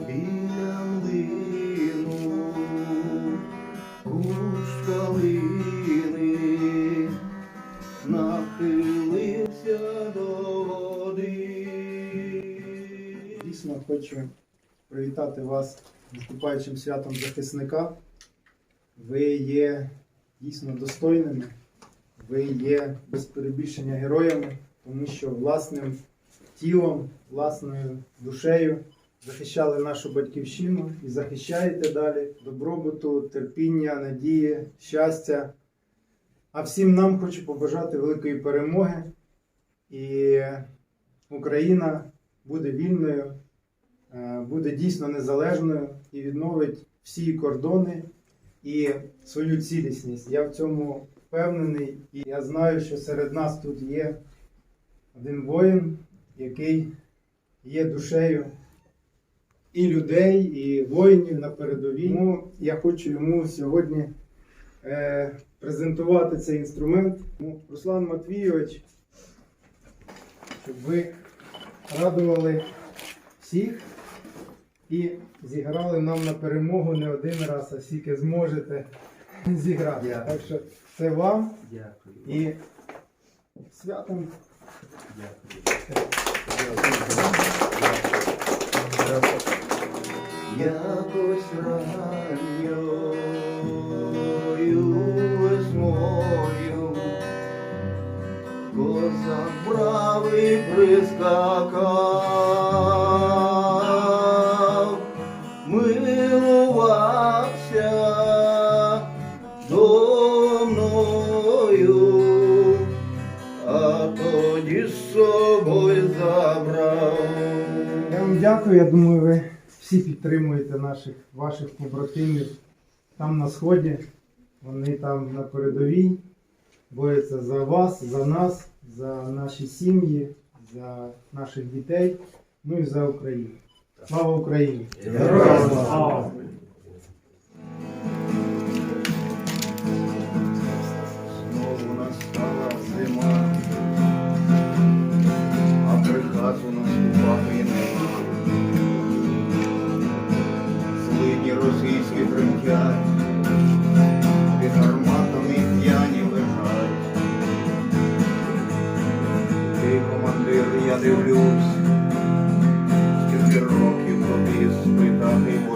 біля млину, кущ нахилився води. Дійсно хочу привітати вас наступаючим святом захисника. Ви є дійсно достойними, ви є без перебільшення героями, тому що власним тілом, власною душею захищали нашу батьківщину і захищаєте далі добробуту, терпіння, надії, щастя. А всім нам хочу побажати великої перемоги. І Україна буде вільною, е, буде дійсно незалежною і відновить всі кордони і свою цілісність. Я в цьому впевнений, і я знаю, що серед нас тут є один воїн, який є душею і людей, і воїнів на передовій. Тому я хочу йому сьогодні е, презентувати цей інструмент. Руслан Матвійович, щоб ви радували всіх і зіграли нам на перемогу не один раз, а скільки зможете зіграти. Дякую. Так що це вам Дякую. і святом. Якось ранньою весною козак бравий прискакав, милувався до мною, а тоді з собою забрав. Я вам дякую. Я думаю, ви всі підтримуєте наших ваших побратимів там на сході. Вони там на передовій борються за вас, за нас, за наші сім'ї, за наших дітей, ну і за Україну. Слава Україні! Героям слава! я дивлюсь, скільки років тобі спитати.